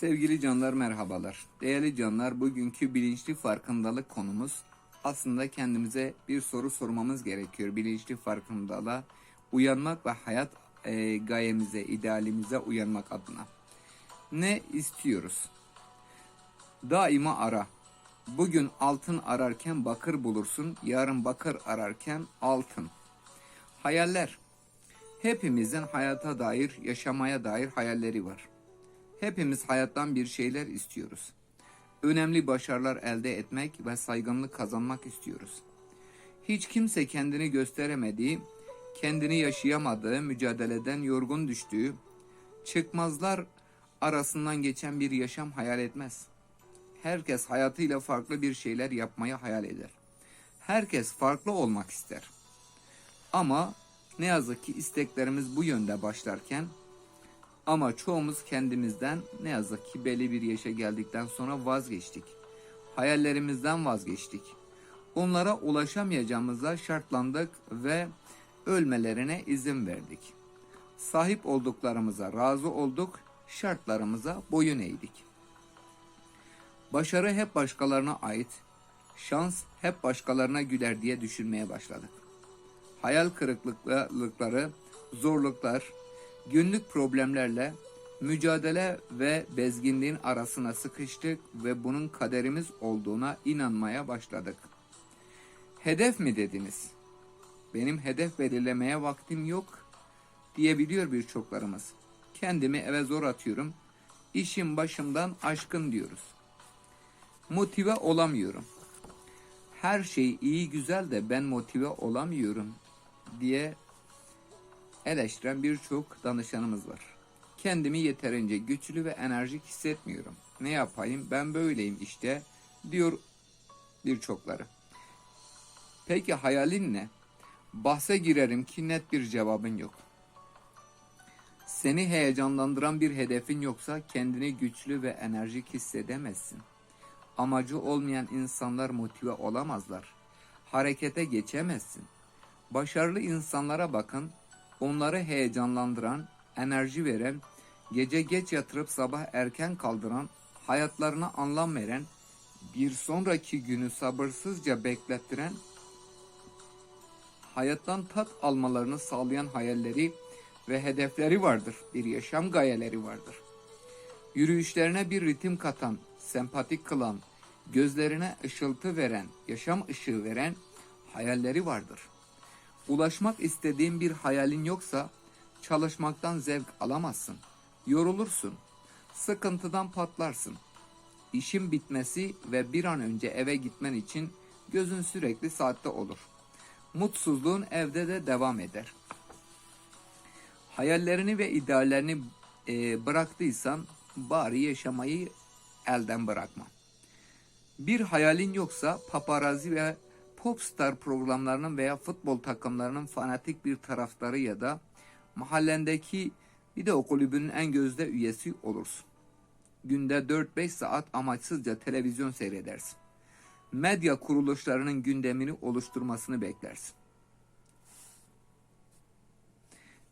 Sevgili canlar merhabalar. Değerli canlar bugünkü bilinçli farkındalık konumuz aslında kendimize bir soru sormamız gerekiyor. Bilinçli farkındalığa uyanmak ve hayat e, gayemize, idealimize uyanmak adına. Ne istiyoruz? Daima ara. Bugün altın ararken bakır bulursun, yarın bakır ararken altın. Hayaller. Hepimizin hayata dair, yaşamaya dair hayalleri var. Hepimiz hayattan bir şeyler istiyoruz. Önemli başarılar elde etmek ve saygınlık kazanmak istiyoruz. Hiç kimse kendini gösteremediği, kendini yaşayamadığı, mücadeleden yorgun düştüğü, çıkmazlar arasından geçen bir yaşam hayal etmez. Herkes hayatıyla farklı bir şeyler yapmayı hayal eder. Herkes farklı olmak ister. Ama ne yazık ki isteklerimiz bu yönde başlarken ama çoğumuz kendimizden ne yazık ki belli bir yaşa geldikten sonra vazgeçtik. Hayallerimizden vazgeçtik. Onlara ulaşamayacağımıza şartlandık ve ölmelerine izin verdik. Sahip olduklarımıza razı olduk, şartlarımıza boyun eğdik. Başarı hep başkalarına ait, şans hep başkalarına güler diye düşünmeye başladık. Hayal kırıklıkları, zorluklar, günlük problemlerle mücadele ve bezginliğin arasına sıkıştık ve bunun kaderimiz olduğuna inanmaya başladık. Hedef mi dediniz? Benim hedef belirlemeye vaktim yok diyebiliyor birçoklarımız. Kendimi eve zor atıyorum. İşim başımdan aşkın diyoruz. Motive olamıyorum. Her şey iyi güzel de ben motive olamıyorum diye eleştiren birçok danışanımız var. Kendimi yeterince güçlü ve enerjik hissetmiyorum. Ne yapayım ben böyleyim işte diyor birçokları. Peki hayalin ne? Bahse girerim ki net bir cevabın yok. Seni heyecanlandıran bir hedefin yoksa kendini güçlü ve enerjik hissedemezsin. Amacı olmayan insanlar motive olamazlar. Harekete geçemezsin. Başarılı insanlara bakın, onları heyecanlandıran, enerji veren, gece geç yatırıp sabah erken kaldıran, hayatlarına anlam veren, bir sonraki günü sabırsızca beklettiren, hayattan tat almalarını sağlayan hayalleri ve hedefleri vardır. Bir yaşam gayeleri vardır. Yürüyüşlerine bir ritim katan, sempatik kılan, gözlerine ışıltı veren, yaşam ışığı veren hayalleri vardır. Ulaşmak istediğin bir hayalin yoksa çalışmaktan zevk alamazsın. Yorulursun. Sıkıntıdan patlarsın. İşin bitmesi ve bir an önce eve gitmen için gözün sürekli saatte olur. Mutsuzluğun evde de devam eder. Hayallerini ve ideallerini e, bıraktıysan bari yaşamayı elden bırakma. Bir hayalin yoksa paparazzi ve popstar programlarının veya futbol takımlarının fanatik bir taraftarı ya da mahallendeki video kulübünün en gözde üyesi olursun. Günde 4-5 saat amaçsızca televizyon seyredersin. Medya kuruluşlarının gündemini oluşturmasını beklersin.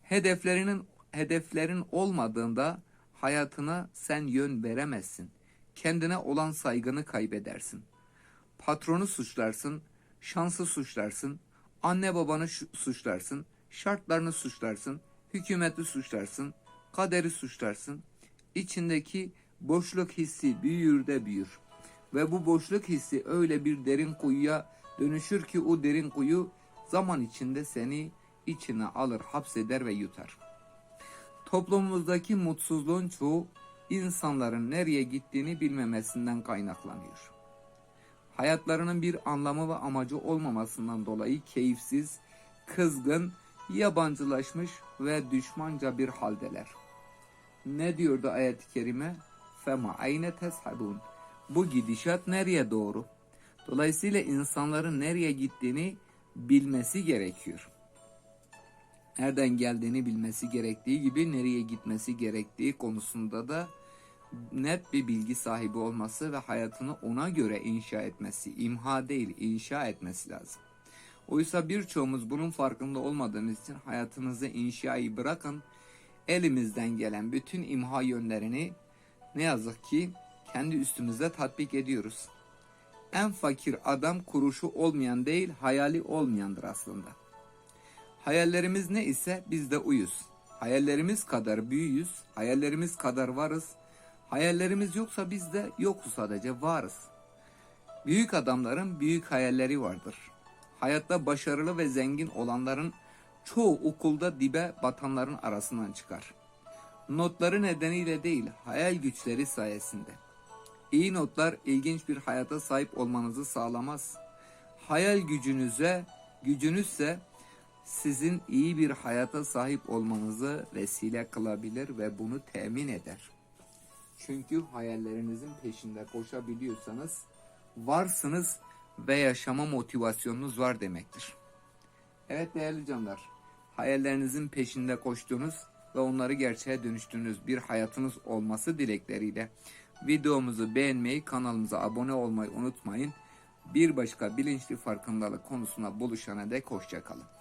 Hedeflerinin hedeflerin olmadığında hayatına sen yön veremezsin. Kendine olan saygını kaybedersin. Patronu suçlarsın, şansı suçlarsın, anne babanı suçlarsın, şartlarını suçlarsın, hükümeti suçlarsın, kaderi suçlarsın. İçindeki boşluk hissi büyür de büyür. Ve bu boşluk hissi öyle bir derin kuyuya dönüşür ki o derin kuyu zaman içinde seni içine alır, hapseder ve yutar. Toplumumuzdaki mutsuzluğun çoğu insanların nereye gittiğini bilmemesinden kaynaklanıyor. Hayatlarının bir anlamı ve amacı olmamasından dolayı keyifsiz, kızgın, yabancılaşmış ve düşmanca bir haldeler. Ne diyordu ayet-i kerime? Fema ayne teshabun. Bu gidişat nereye doğru? Dolayısıyla insanların nereye gittiğini bilmesi gerekiyor. Nereden geldiğini bilmesi gerektiği gibi nereye gitmesi gerektiği konusunda da net bir bilgi sahibi olması ve hayatını ona göre inşa etmesi, imha değil inşa etmesi lazım. Oysa birçoğumuz bunun farkında olmadığımız için hayatınızı inşayı bırakın, elimizden gelen bütün imha yönlerini ne yazık ki kendi üstümüzde tatbik ediyoruz. En fakir adam kuruşu olmayan değil, hayali olmayandır aslında. Hayallerimiz ne ise biz de uyuz. Hayallerimiz kadar büyüyüz, hayallerimiz kadar varız. Hayallerimiz yoksa biz de yokuz sadece varız. Büyük adamların büyük hayalleri vardır. Hayatta başarılı ve zengin olanların çoğu okulda dibe batanların arasından çıkar. Notları nedeniyle değil, hayal güçleri sayesinde. İyi notlar ilginç bir hayata sahip olmanızı sağlamaz. Hayal gücünüze, gücünüzse sizin iyi bir hayata sahip olmanızı vesile kılabilir ve bunu temin eder. Çünkü hayallerinizin peşinde koşabiliyorsanız varsınız ve yaşama motivasyonunuz var demektir. Evet değerli canlar, hayallerinizin peşinde koştuğunuz ve onları gerçeğe dönüştüğünüz bir hayatınız olması dilekleriyle videomuzu beğenmeyi, kanalımıza abone olmayı unutmayın. Bir başka bilinçli farkındalık konusuna buluşana dek hoşçakalın.